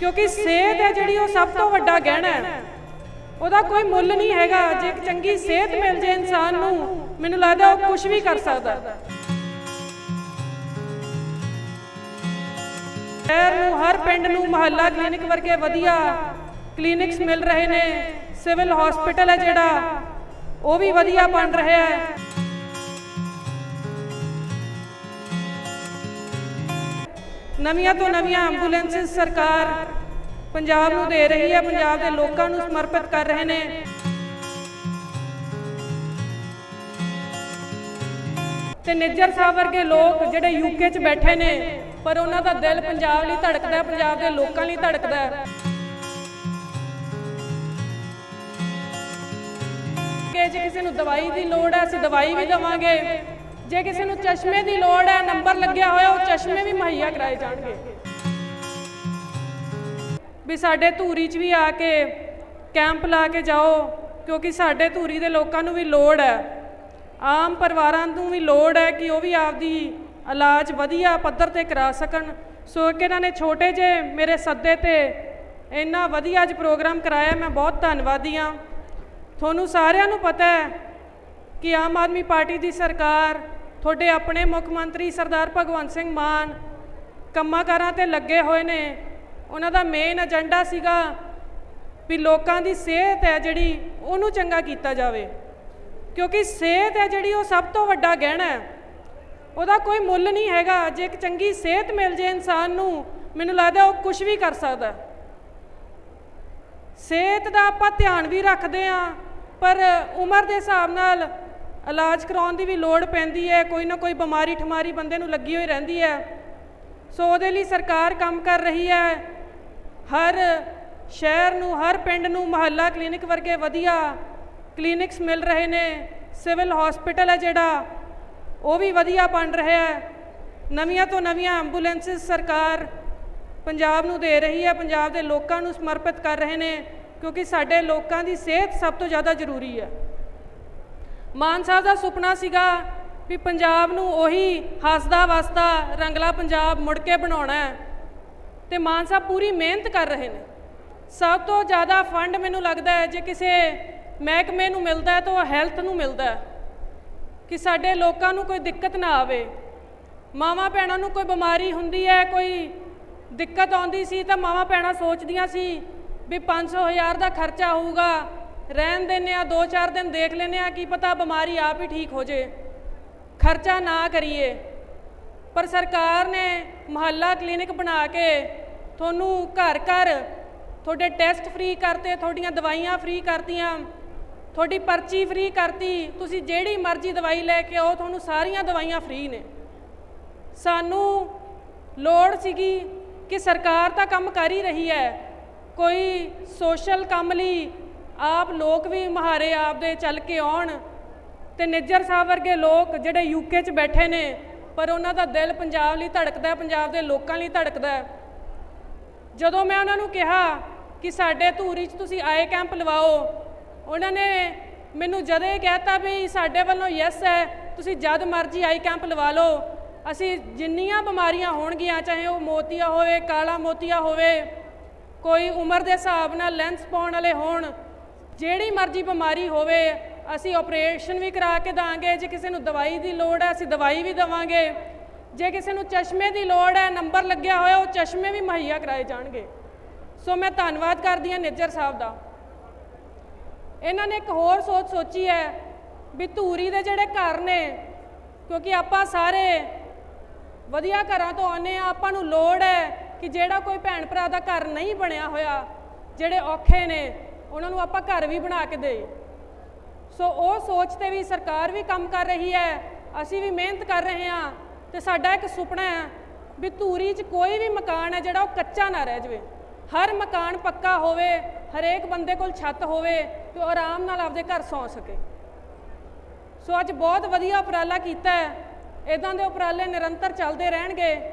ਕਿਉਂਕਿ ਸਿਹਤ ਹੈ ਜਿਹੜੀ ਉਹ ਸਭ ਤੋਂ ਵੱਡਾ ਗਹਿਣਾ ਹੈ। ਉਹਦਾ ਕੋਈ ਮੁੱਲ ਨਹੀਂ ਹੈਗਾ। ਜੇ ਇੱਕ ਚੰਗੀ ਸਿਹਤ ਮਿਲ ਜੇ ਇਨਸਾਨ ਨੂੰ, ਮੈਨੂੰ ਲੱਗਦਾ ਉਹ ਕੁਝ ਵੀ ਕਰ ਸਕਦਾ। ਹੈ। ਸ਼ਹਿਰ ਨੂੰ, ਹਰ ਪਿੰਡ ਨੂੰ, ਮਹੱਲਾ ਕਲੀਨਿਕ ਵਰਗੇ ਵਧੀਆ ਕਲੀਨਿਕਸ ਮਿਲ ਰਹੇ ਨੇ। ਸਿਵਲ ਹਸਪੀਟਲ ਹੈ ਜਿਹੜਾ, ਉਹ ਵੀ ਵਧੀਆ ਬਣ ਰਿਹਾ ਹੈ। ਨਵੀਆਂ ਤੋਂ ਨਵੀਆਂ ਐਂਬੂਲੈਂਸਸ ਸਰਕਾਰ ਪੰਜਾਬ ਨੂੰ ਦੇ ਰਹੀ ਹੈ, ਪੰਜਾਬ ਦੇ ਲੋਕਾਂ ਨੂੰ ਸਮਰਪਿਤ ਕਰ ਰਹੇ ਨੇ। ਤੇ ਨਿੱਜਰ ਸਾਹਿਬ ਵਰਗੇ ਲੋਕ ਜਿਹੜੇ ਯੂਕੇ 'ਚ ਬੈਠੇ ਨੇ, ਪਰ ਉਹਨਾਂ ਦਾ ਦਿਲ ਪੰਜਾਬ ਲਈ ਧੜਕਦਾ ਪੰਜਾਬ ਦੇ ਲੋਕਾਂ ਲਈ ਧੜਕਦਾ ਕਿ ਜੇ ਕਿਸੇ ਨੂੰ ਦਵਾਈ ਦੀ ਲੋੜ ਹੈ, ਅਸੀਂ ਦਵਾਈ ਵੀ ਦੇਵਾਂਗੇ। ਜੇ ਕਿਸੇ ਨੂੰ ਚਸ਼ਮੇ ਦੀ ਲੋੜ ਹੈ, ਨੰਬਰ ਲੱਗਿਆ ਹੋਇਆ, ਉਹ ਚਸ਼ਮੇ ਵੀ ਮੁਹੱਈਆ ਕਰਾਏ ਜਾਣਗੇ। ਵੀ ਸਾਡੇ ਧੂਰੀ 'ਚ ਵੀ ਆ ਕੇ ਕੈਂਪ ਲਾ ਕੇ ਜਾਓ, ਕਿਉਂਕਿ ਸਾਡੇ ਧੂਰੀ ਦੇ ਲੋਕਾਂ ਨੂੰ ਵੀ ਲੋੜ ਹੈ। ਆਮ ਪਰਿਵਾਰਾਂ ਨੂੰ ਵੀ ਲੋੜ ਹੈ ਕਿ ਉਹ ਵੀ ਆਪਦੀ ਇਲਾਜ ਵਧੀਆ ਪੱਧਰ ਤੇ ਕਰਾ ਸਕਣ। ਸੋ ਕਿ ਇਹਨਾਂ ਨੇ ਛੋਟੇ ਜੇ ਮੇਰੇ ਸੱਦੇ ਤੇ ਇੰਨਾ ਵਧੀਆ ਅੱਜ ਪ੍ਰੋਗਰਾਮ ਕਰਾਇਆ, ਮੈਂ ਬਹੁਤ ਧੰਨਵਾਦੀ ਹਾਂ। ਤੁਹਾਨੂੰ ਸਾਰਿਆਂ ਨੂੰ ਪਤਾ ਹੈ ਕਿ ਆਮ ਆਦਮੀ ਪਾਰਟੀ ਦੀ ਸਰਕਾਰ ਤੁਹਾਡੇ ਆਪਣੇ ਮੁੱਖ ਮੰਤਰੀ ਸਰਦਾਰ ਭਗਵੰਤ ਸਿੰਘ ਮਾਨ ਕੰਮਾਂ ਕਾਰਾਂ ਤੇ ਲੱਗੇ ਹੋਏ ਨੇ। ਉਹਨਾਂ ਦਾ ਮੇਨ ਏਜੰਡਾ ਸੀਗਾ ਵੀ ਲੋਕਾਂ ਦੀ ਸਿਹਤ ਹੈ ਜਿਹੜੀ, ਉਹਨੂੰ ਚੰਗਾ ਕੀਤਾ ਜਾਵੇ। ਕਿਉਂਕਿ ਸਿਹਤ ਹੈ ਜਿਹੜੀ, ਉਹ ਸਭ ਤੋਂ ਵੱਡਾ ਗਹਿਣਾ ਹੈ। ਉਹਦਾ ਕੋਈ ਮੁੱਲ ਨਹੀਂ ਹੈਗਾ। ਜੇ ਇੱਕ ਚੰਗੀ ਸਿਹਤ ਮਿਲ ਜੇ ਇਨਸਾਨ ਨੂੰ, ਮੈਨੂੰ ਲੱਗਦਾ ਉਹ ਕੁਝ ਵੀ ਕਰ ਸਕਦਾ ਸਿਹਤ ਦਾ ਆਪਾਂ ਧਿਆਨ ਵੀ ਰੱਖਦੇ ਆ ਪਰ ਉਮਰ ਦੇ ਹਿਸਾਬ ਨਾਲ ਇਲਾਜ ਕਰਾਉਣ ਦੀ ਵੀ ਲੋੜ ਪੈਂਦੀ ਹੈ, ਕੋਈ ਨਾ ਕੋਈ ਬਿਮਾਰੀ ਠਮਾਰੀ ਬੰਦੇ ਨੂੰ ਲੱਗੀ ਹੋਈ ਰਹਿੰਦੀ ਹੈ। ਸੋ ਉਹਦੇ ਲਈ ਸਰਕਾਰ ਕੰਮ ਕਰ ਰਹੀ ਹੈ। ਹਰ ਸ਼ਹਿਰ ਨੂੰ, ਹਰ ਪਿੰਡ ਨੂੰ ਮਹੱਲਾ ਕਲੀਨਿਕ ਵਰਗੇ ਵਧੀਆ ਕਲੀਨਿਕਸ ਮਿਲ ਰਹੇ ਨੇ। ਸਿਵਲ ਹਸਪੀਟਲ ਹੈ ਜਿਹੜਾ, ਉਹ ਵੀ ਵਧੀਆ ਬਣ ਰਿਹਾ ਹੈ। ਨਵੀਆਂ ਤੋਂ ਨਵੀਆਂ ਐਂਬੂਲੈਂਸਸ ਸਰਕਾਰ ਪੰਜਾਬ ਨੂੰ ਦੇ ਰਹੀ ਹੈ, ਪੰਜਾਬ ਦੇ ਲੋਕਾਂ ਨੂੰ ਸਮਰਪਿਤ ਕਰ ਰਹੇ ਨੇ, ਕਿਉਂਕਿ ਸਾਡੇ ਲੋਕਾਂ ਦੀ ਸਿਹਤ ਸਭ ਤੋਂ ਜ਼ਿਆਦਾ ਜ਼ਰੂਰੀ ਹੈ। ਮਾਨ ਸਾਹਿਬ ਦਾ ਸੁਪਨਾ ਸੀਗਾ ਵੀ ਪੰਜਾਬ ਨੂੰ ਉਹੀ ਹੱਸਦਾ ਵਸਦਾ ਰੰਗਲਾ ਪੰਜਾਬ ਮੁੜ ਕੇ ਬਣਾਉਣਾ ਹੈ। ਤੇ ਮਾਨ ਸਾਹਿਬ ਪੂਰੀ ਮਿਹਨਤ ਕਰ ਰਹੇ ਨੇ। ਸਭ ਤੋਂ ਜ਼ਿਆਦਾ ਫੰਡ ਮੈਨੂੰ ਲੱਗਦਾ ਹੈ, ਜੇ ਕਿਸੇ ਮਹਿਕਮੇ ਨੂੰ ਮਿਲਦਾ ਹੈ ਤਾਂ ਉਹ ਹੈਲਥ ਨੂੰ ਮਿਲਦਾ ਹੈ। ਕਿ ਸਾਡੇ ਲੋਕਾਂ ਨੂੰ ਕੋਈ ਦਿੱਕਤ ਨਾ ਆਵੇ। ਮਾਵਾਂ ਭੈਣਾਂ ਨੂੰ ਕੋਈ ਬਿਮਾਰੀ ਹੁੰਦੀ ਹੈ, ਕੋਈ ਦਿੱਕਤ ਆਉਂਦੀ ਸੀ ਤਾਂ ਮਾਵਾਂ ਭੈਣਾਂ ਸੋਚਦੀਆਂ ਸੀ ਵੀ 500 ਹਜ਼ਾਰ ਦਾ ਖਰਚਾ ਹੋਊਗਾ। ਰਹਿਣ ਦਿੰਦੇ ਆ 2-4 ਦਿਨ ਦੇਖ ਲੈਂਦੇ ਆ, ਕੀ ਪਤਾ ਬਿਮਾਰੀ ਆਪ ਹੀ ਠੀਕ ਹੋ ਜੇ। ਖਰਚਾ ਨਾ ਕਰੀਏ। ਪਰ ਸਰਕਾਰ ਨੇ ਮਹੱਲਾ ਕਲੀਨਿਕ ਬਣਾ ਕੇ ਤੁਹਾਨੂੰ ਘਰ ਘਰ ਤੁਹਾਡੇ ਟੈਸਟ ਫ੍ਰੀ ਕਰਤੇ, ਤੁਹਾਡੀਆਂ ਦਵਾਈਆਂ ਫ੍ਰੀ ਕਰਤੀਆਂ, ਤੁਹਾਡੀ ਪਰਚੀ ਫ੍ਰੀ ਕਰਤੀ, ਤੁਸੀਂ ਜਿਹੜੀ ਮਰਜ਼ੀ ਦਵਾਈ ਲੈ ਕੇ ਆਓ, ਤੁਹਾਨੂੰ ਸਾਰੀਆਂ ਦਵਾਈਆਂ ਫ੍ਰੀ ਨੇ। ਸਾਨੂੰ ਲੋੜ ਸੀਗੀ ਕਿ ਸਰਕਾਰ ਤਾਂ ਕੰਮ ਕਰ ਹੀ ਰਹੀ ਹੈ। ਕੋਈ ਸੋਸ਼ਲ ਕੰਮ ਲਈ ਆਪ ਲੋਕ ਵੀ ਮਹਾਰੇ ਆਪਦੇ ਚੱਲ ਕੇ ਆਉਣ ਤੇ ਨਿੱਜਰ ਸਾਹਿਬ ਵਰਗੇ ਲੋਕ ਜਿਹੜੇ ਯੂਕੇ 'ਚ ਬੈਠੇ ਨੇ, ਪਰ ਉਹਨਾਂ ਦਾ ਦਿਲ ਪੰਜਾਬ ਲਈ ਧੜਕਦਾ ਪੰਜਾਬ ਦੇ ਲੋਕਾਂ ਲਈ ਧੜਕਦਾ ਜਦੋਂ ਮੈਂ ਉਹਨਾਂ ਨੂੰ ਕਿਹਾ ਕਿ ਸਾਡੇ ਧੂਰੀ 'ਚ ਤੁਸੀਂ ਆਏ ਕੈਂਪ ਲਵਾਓ, ਉਹਨਾਂ ਨੇ ਮੈਨੂੰ ਜਦੋਂ ਜਦੇ ਕਹਿਤਾ ਵੀ ਸਾਡੇ ਵੱਲੋਂ ਯੈਸ ਹੈ, ਤੁਸੀਂ ਜਦ ਮਰਜ਼ੀ ਆਈ ਕੈਂਪ ਲਵਾ ਲਓ, ਅਸੀਂ ਜਿੰਨੀਆਂ ਬਿਮਾਰੀਆਂ ਹੋਣਗੀਆਂ, ਚਾਹੇ ਉਹ ਮੋਤੀਆ ਹੋਵੇ, ਕਾਲਾ ਮੋਤੀਆ ਹੋਵੇ, ਕੋਈ ਉਮਰ ਦੇ ਹਿਸਾਬ ਨਾਲ ਲੈਂਸ ਪਾਉਣ ਵਾਲੇ ਹੋਣ ਜਿਹੜੀ ਮਰਜ਼ੀ ਬਿਮਾਰੀ ਹੋਵੇ, ਅਸੀਂ ਆਪਰੇਸ਼ਨ ਵੀ ਕਰਾ ਕੇ ਦਾਂਗੇ, ਜੇ ਕਿਸੇ ਨੂੰ ਦਵਾਈ ਦੀ ਲੋੜ ਹੈ, ਅਸੀਂ ਦਵਾਈ ਵੀ ਦੇਵਾਂਗੇ। ਜੇ ਕਿਸੇ ਨੂੰ ਚਸ਼ਮੇ ਦੀ ਲੋੜ ਹੈ, ਨੰਬਰ ਲੱਗਿਆ ਹੋਇਆ, ਉਹ ਚਸ਼ਮੇ ਵੀ ਮੁਹੱਈਆ ਕਰਾਏ ਜਾਣਗੇ। ਸੋ ਮੈਂ ਧੰਨਵਾਦ ਕਰਦੀ ਹਾਂ ਨਿੱਜਰ ਸਾਹਿਬ ਦਾ। ਇਹਨਾਂ ਨੇ ਇੱਕ ਹੋਰ ਸੋਚ ਸੋਚੀ ਹੈ, ਵੀ ਧੂਰੀ ਦੇ ਜਿਹੜੇ ਘਰ ਨੇ, ਕਿਉਂਕਿ ਆਪਾਂ ਸਾਰੇ ਵਧੀਆ ਘਰਾਂ ਤੋਂ ਆਨੇ ਆ ਆਪਾਂ ਨੂੰ ਲੋੜ ਹੈ ਕਿ ਜਿਹੜਾ ਕੋਈ ਭੈਣ ਭਰਾ ਦਾ ਘਰ ਨਹੀਂ ਬਣਿਆ ਹੋਇਆ, ਜਿਹੜੇ ਔਖੇ ਨੇ ਉਹਨਾਂ ਨੂੰ ਆਪਾਂ ਘਰ ਵੀ ਬਣਾ ਕੇ ਦੇਈਏ। ਸੋ ਉਹ ਸੋਚ ਤੇ ਵੀ ਸਰਕਾਰ ਵੀ ਕੰਮ ਕਰ ਰਹੀ ਹੈ, ਅਸੀਂ ਵੀ ਮਿਹਨਤ ਕਰ ਰਹੇ ਹਾਂ ਤੇ ਸਾਡਾ ਇੱਕ ਸੁਪਨਾ ਹੈ ਵੀ ਧੂਰੀ 'ਚ ਕੋਈ ਵੀ ਮਕਾਨ ਹੈ ਜਿਹੜਾ ਉਹ ਕੱਚਾ ਨਾ ਰਹਿ ਜਾਵੇ। ਹਰ ਮਕਾਨ ਪੱਕਾ ਹੋਵੇ, ਹਰੇਕ ਬੰਦੇ ਕੋਲ ਛੱਤ ਹੋਵੇ ਤੇ ਉਹ ਆਰਾਮ ਨਾਲ ਆਪਦੇ ਘਰ ਸੌਂ ਸਕੇ। ਸੋ ਅੱਜ ਬਹੁਤ ਵਧੀਆ ਉਪਰਾਲਾ ਕੀਤਾ ਹੈ। ਇਦਾਂ ਦੇ ਉਪਰਾਲੇ ਨਿਰੰਤਰ ਚੱਲਦੇ ਰਹਿਣਗੇ।